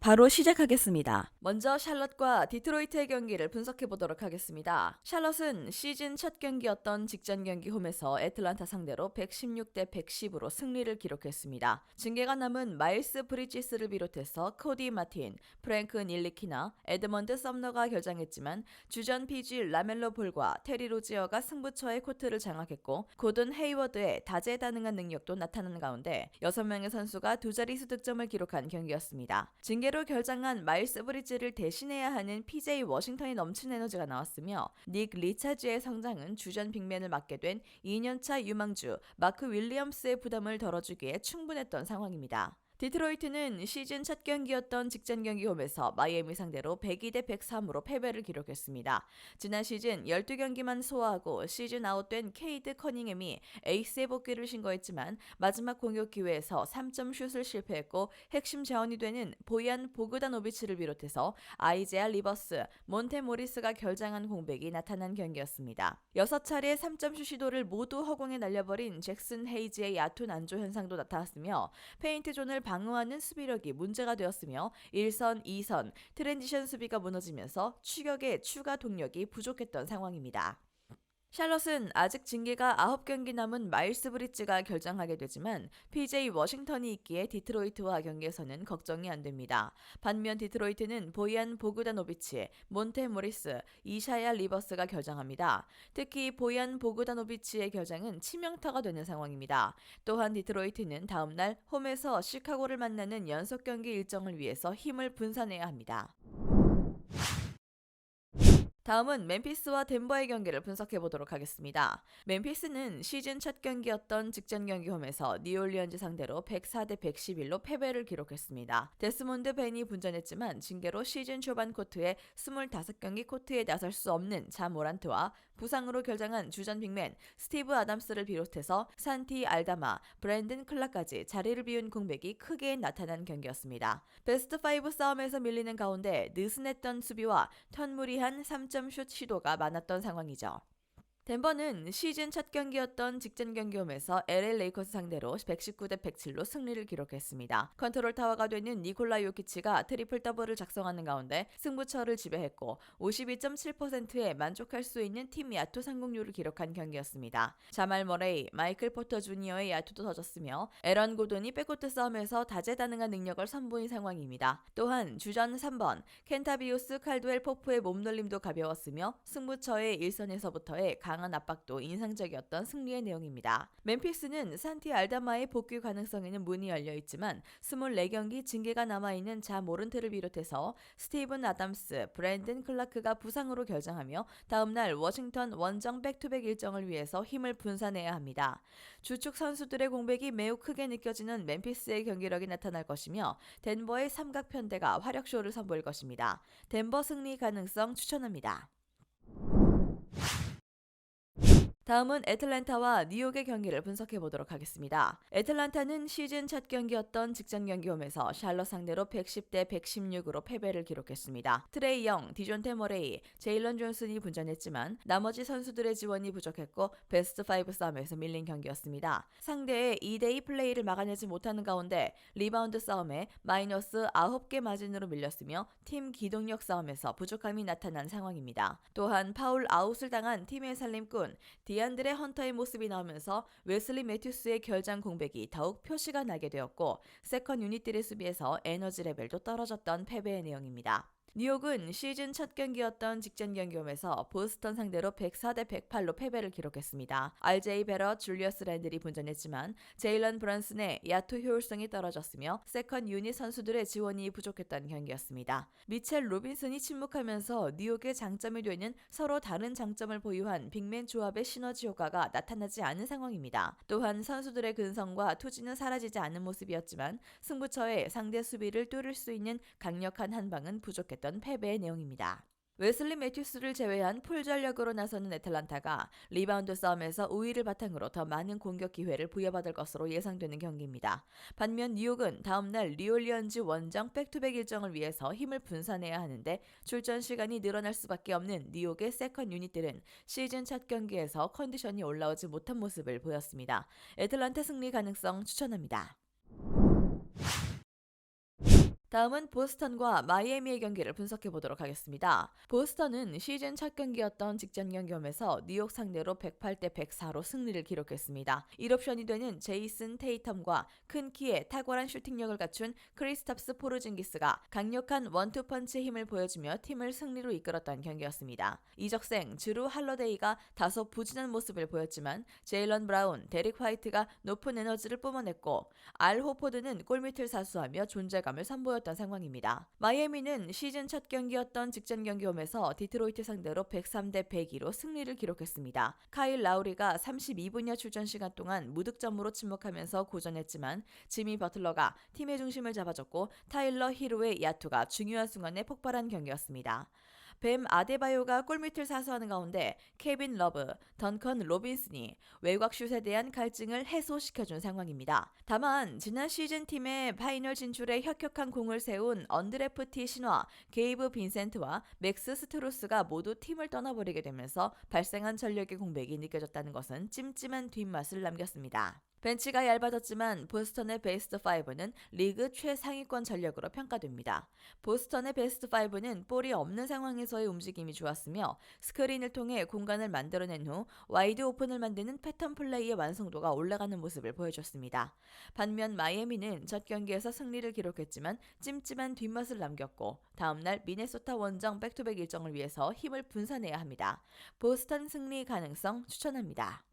바로 시작하겠습니다. 먼저 샬럿과 디트로이트의 경기를 분석해 보도록 하겠습니다. 샬럿은 시즌 첫 경기였던 직전 경기 홈에서 애틀란타 상대로 116대 110으로 승리를 기록했습니다. 징계가 남은 마일스 브리지스를 비롯해서 코디 마틴, 프랭크 닐리키나, 에드먼드 썸너가 결장했지만 주전 PG 라멜로 볼과 테리 로지어가 승부처의 코트를 장악했고 고든 헤이워드의 다재다능한 능력도 나타난 가운데 6명의 선수가 두 자릿수 득점을 기록한 경기였습니다. 징계 로 결장한 마일스 브리지를 대신해야 하는 PJ 워싱턴이 넘치는 에너지가 나왔으며 닉 리차즈의 성장은 주전 빅맨을 맡게 된 2년차 유망주 마크 윌리엄스의 부담을 덜어주기에 충분했던 상황입니다. 디트로이트는 시즌 첫 경기였던 직전 경기 홈에서 마이애미 상대로 102대 103으로 패배를 기록했습니다. 지난 시즌 12경기만 소화하고 시즌 아웃된 케이드 커닝햄이 에이스의 복귀를 신고했지만 마지막 공격 기회에서 3점 슛을 실패했고 핵심 자원이 되는 보이안 보그다노비치를 비롯해서 아이제아 리버스, 몬테 모리스가 결장한 공백이 나타난 경기였습니다. 6차례 3점 슛 시도를 모두 허공에 날려버린 잭슨 헤이지의 야투 난조 현상도 나타났으며 페인트 존을 방어하는 수비력이 문제가 되었으며 1선, 2선 트랜지션 수비가 무너지면서 추격의 추가 동력이 부족했던 상황입니다. 샬럿은 아직 징계가 9경기 남은 마일스 브리지가 결정하게 되지만 PJ 워싱턴이 있기에 디트로이트와 경기에서는 걱정이 안 됩니다. 반면 디트로이트는 보이안 보그다노비치, 몬테 모리스, 이샤야 리버스가 결정합니다. 특히 보이안 보그다노비치의 결정은 치명타가 되는 상황입니다. 또한 디트로이트는 다음 날 홈에서 시카고를 만나는 연속 경기 일정을 위해서 힘을 분산해야 합니다. 다음은 멤피스와 덴버의 경기를 분석해 보도록 하겠습니다. 멤피스는 시즌 첫 경기였던 직전 경기 홈에서 니올리언즈 상대로 104대 111로 패배를 기록했습니다. 데스몬드 벤이 분전했지만 징계로 시즌 초반 코트에 25경기 코트에 나설 수 없는 자모란트와 부상으로 결장한 주전 빅맨 스티브 아담스를 비롯해서 산티 알다마, 브랜든 클라까지 자리를 비운 공백이 크게 나타난 경기였습니다. 베스트 5 싸움에서 밀리는 가운데 느슨했던 수비와 턴무리한 3점 슛 시도가 많았던 상황이죠. 덴버는 시즌 첫 경기였던 직전 경기 홈에서 LA 레이커스 상대로 119대 107로 승리를 기록했습니다. 컨트롤 타워가 되는 니콜라 요키치가 트리플 더블을 작성하는 가운데 승부처를 지배했고 52.7%에 만족할 수 있는 팀 야투 성공률을 기록한 경기였습니다. 자말 머레이, 마이클 포터 주니어의 야투도 터졌으며 에런 고돈이 백코트 싸움에서 다재다능한 능력을 선보인 상황입니다. 또한 주전 3번 켄타비우스 칼드웰 포프의 몸놀림도 가벼웠으며 승부처의 일선에서부터의 강한 압박도 인상적이었던 승리의 내용입니다. 멤피스는 산티 알다마의 복귀 가능성에는 문이 열려 있지만 24경기 징계가 남아있는 자 모른트를 비롯해서 스티븐 아담스, 브랜든 클라크가 부상으로 결정하며 다음날 워싱턴 원정 백투백 일정을 위해서 힘을 분산해야 합니다. 주축 선수들의 공백이 매우 크게 느껴지는 멤피스의 경기력이 나타날 것이며 덴버의 삼각편대가 화력쇼를 선보일 것입니다. 덴버 승리 가능성 추천합니다. 다음은 애틀랜타와 뉴욕의 경기를 분석해 보도록 하겠습니다. 애틀란타는 시즌 첫 경기였던 직전 경기 홈에서 샬럿 상대로 110대 116으로 패배를 기록했습니다. 트레이 영, 디존테 머레이, 제일런 존슨이 분전했지만 나머지 선수들의 지원이 부족했고 베스트 5 싸움에서 밀린 경기였습니다. 상대의 2대2 플레이를 막아내지 못하는 가운데 리바운드 싸움에 마이너스 9개 마진으로 밀렸으며 팀 기동력 싸움에서 부족함이 나타난 상황입니다. 또한 파울 아웃을 당한 팀의 살림꾼 디 안드레 헌터의 모습이 나오면서 웨슬리 매튜스의 결장 공백이 더욱 표시가 나게 되었고 세컨 유닛들의 수비에서 에너지 레벨도 떨어졌던 패배의 내용입니다. 뉴욕은 시즌 첫 경기였던 직전 경기 홈에서 보스턴 상대로 104대 108로 패배를 기록했습니다. RJ 베러, 줄리어스 랜들이 분전했지만 제일런 브런슨의 야투 효율성이 떨어졌으며 세컨 유닛 선수들의 지원이 부족했던 경기였습니다. 미첼 로빈슨이 침묵하면서 뉴욕의 장점이 되는 서로 다른 장점을 보유한 빅맨 조합의 시너지 효과가 나타나지 않은 상황입니다. 또한 선수들의 근성과 투지는 사라지지 않은 모습이었지만 승부처에 상대 수비를 뚫을 수 있는 강력한 한방은 부족 했던 패배의 내용입니다. 웨슬리 매튜스를 제외한 풀 전력으로 나서는 애틀란타가 리바운드 싸움에서 우위를 바탕으로 더 많은 공격 기회를 부여받을 것으로 예상되는 경기입니다. 반면 뉴욕은 다음날 리올리언즈 원정 백투백 일정을 위해서 힘을 분산해야 하는데 출전 시간이 늘어날 수밖에 없는 뉴욕의 세컨 유닛들은 시즌 첫 경기에서 컨디션이 올라오지 못한 모습을 보였습니다. 애틀란타 승리 가능성 추천합니다. 다음은 보스턴과 마이애미의 경기를 분석해 보도록 하겠습니다. 보스턴은 시즌 첫 경기였던 직전 경기 홈에서 뉴욕 상대로 108대 104로 승리를 기록했습니다. 1옵션이 되는 제이슨 테이텀과 큰 키에 탁월한 슈팅력을 갖춘 크리스탑스 포르징기스가 강력한 원투펀치 힘을 보여주며 팀을 승리로 이끌었던 경기였습니다. 이적생 주루 할러데이가 다소 부진한 모습을 보였지만 제일런 브라운, 데릭 화이트가 높은 에너지를 뿜어냈고 알 호포드는 골밑을 사수하며 존재감을 선보였 던 상황입니다. 마이애미는 시즌 첫 경기였던 직전 경기 홈에서 디트로이트 상대로 103대 102로 승리를 기록했습니다. 카일 라우리가 32분여 출전 시간 동안 무득점으로 침묵하면서 고전했지만 지미 버틀러가 팀의 중심을 잡아줬고 타일러 히로의 야투가 중요한 순간에 폭발한 경기였습니다. 뱀 아데바요가 골밑을 사수하는 가운데 케빈 러브, 던컨 로빈슨이 외곽 슛에 대한 갈증을 해소시켜준 상황입니다. 다만 지난 시즌 팀의 파이널 진출에 혁혁한 공을 세운 언드레프티 신화, 게이브 빈센트와 맥스 스트로스가 모두 팀을 떠나버리게 되면서 발생한 전력의 공백이 느껴졌다는 것은 찜찜한 뒷맛을 남겼습니다. 벤치가 얇아졌지만 보스턴의 베스트 5는 리그 최상위권 전력으로 평가됩니다. 보스턴의 베스트 5는 볼이 없는 상황에서의 움직임이 좋았으며 스크린을 통해 공간을 만들어낸 후 와이드 오픈을 만드는 패턴 플레이의 완성도가 올라가는 모습을 보여줬습니다. 반면 마이애미는 첫 경기에서 승리를 기록했지만 찜찜한 뒷맛을 남겼고 다음날 미네소타 원정 백투백 일정을 위해서 힘을 분산해야 합니다. 보스턴 승리 가능성 추천합니다.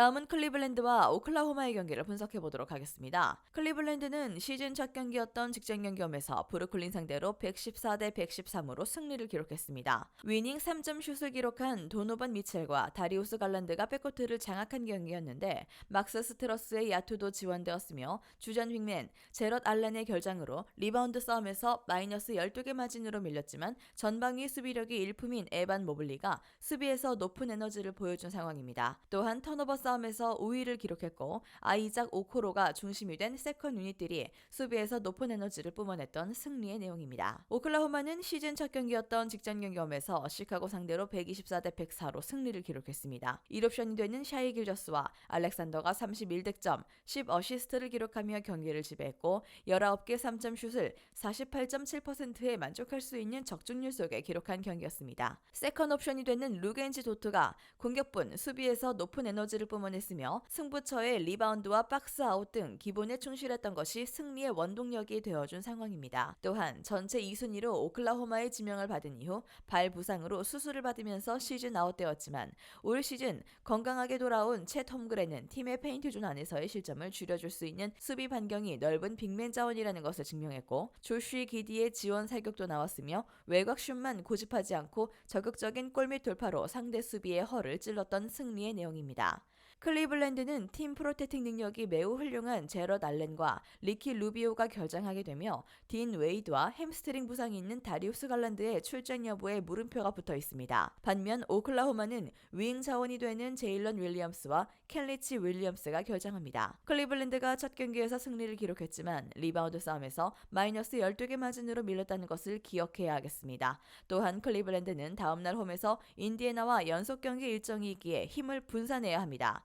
다음은 클리블랜드와 오클라호마의 경기를 분석해 보도록 하겠습니다. 클리블랜드는 시즌 첫 경기였던 직전 경기 홈에서 브루클린 상대로 114대 113으로 승리를 기록했습니다. 위닝 3점 슛을 기록한 도노반 미첼과 다리우스 갈란드가 백코트를 장악한 경기였는데 막스 스트러스의 야투도 지원되었으며 주전 윙맨 제럿 알렌의 결장으로 리바운드 싸움에서 마이너스 12개 마진으로 밀렸지만 전방위 수비력이 일품인 에반 모블리가 수비에서 높은 에너지를 보여준 상황입니다. 또한 턴오버 싸움 에서 우위를 기록했고 아이작 오코로가 중심이 된 세컨 유닛들이 수비에서 높은 에너지를 뿜어냈던 승리의 내용입니다. 오클라호마는 시즌 첫 경기였던 직전 경기 홈에서 시카고 상대로 124대 104로 승리를 기록했습니다. 1옵션이 되는 샤이 길저스와 알렉산더가 31득점, 10어시스트를 기록하며 경기를 지배했고 19개 3점 슛을 48.7%에 만족할 수 있는 적중률 속에 기록한 경기였습니다. 세컨 옵션이 되는 루겐지 도트가 공격분, 수비에서 높은 에너지를 뿜어냈으며 승부처의 리바운드와 박스 아웃 등 기본에 충실했던 것이 승리의 원동력이 되어준 상황입니다. 또한 전체 2순위로 오클라호마의 지명을 받은 이후 발 부상으로 수술을 받으면서 시즌 아웃되었지만 올 시즌 건강하게 돌아온 채 톰그레는 팀의 페인트 존 안에서의 실점을 줄여줄 수 있는 수비 반경이 넓은 빅맨 자원이라는 것을 증명했고 조쉬 기디의 지원 사격도 나왔으며 외곽 슛만 고집하지 않고 적극적인 골밑 돌파로 상대 수비의 허를 찔렀던 승리의 내용입니다. 클리블랜드는 팀 프로테팅 능력이 매우 훌륭한 제럿 알렌과 리키 루비오가 결장하게 되며 딘 웨이드와 햄스트링 부상이 있는 다리우스 갈란드의 출전 여부에 물음표가 붙어 있습니다. 반면 오클라호마는 윙 자원이 되는 제일런 윌리엄스와 켈리치 윌리엄스가 결장합니다. 클리블랜드가 첫 경기에서 승리를 기록했지만 리바운드 싸움에서 마이너스 12개 마진으로 밀렸다는 것을 기억해야 하겠습니다. 또한 클리블랜드는 다음날 홈에서 인디애나와 연속 경기 일정이 있기에 힘을 분산해야 합니다.